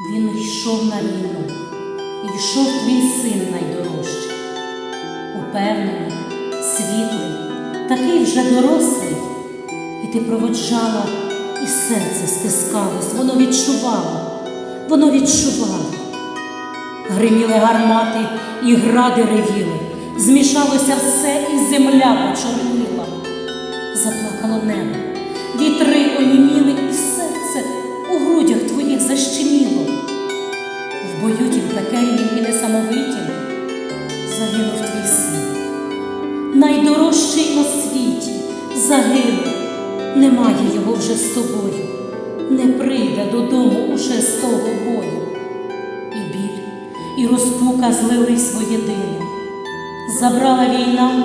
Він йшов на війну, йшов твій син найдорожчий, упевнений, світлий, такий вже дорослий, і ти проводжала, і серце стискалось, воно відчувало, воно відчувало. Гриміли гармати і гради ревіли, змішалося все, і земля почорніла. Заплакало небо, вітри оніміли, і серце у грудях твоїх защеміло. В бою тім пекельнім і несамовитім загинув твій син. Найдорожчий на світі загинув, немає його вже з тобою, не прийде додому уже з того бою. І біль, і розпука злились воєдино, забрала війна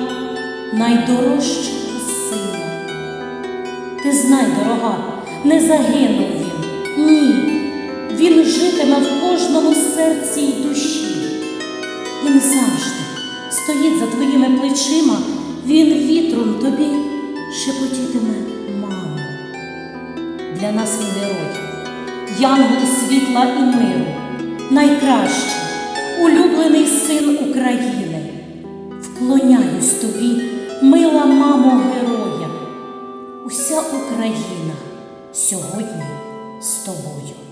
найдорожчого сина. Ти знай, дорога, не загинув. Він житиме в кожному серці й душі. Він завжди стоїть за твоїми плечима, він вітром тобі шепотітиме мамо. Для нас він герой, янгол світла і миру, найкращий, улюблений син України. Вклоняюсь тобі, мила мамо героя. Уся Україна сьогодні з тобою.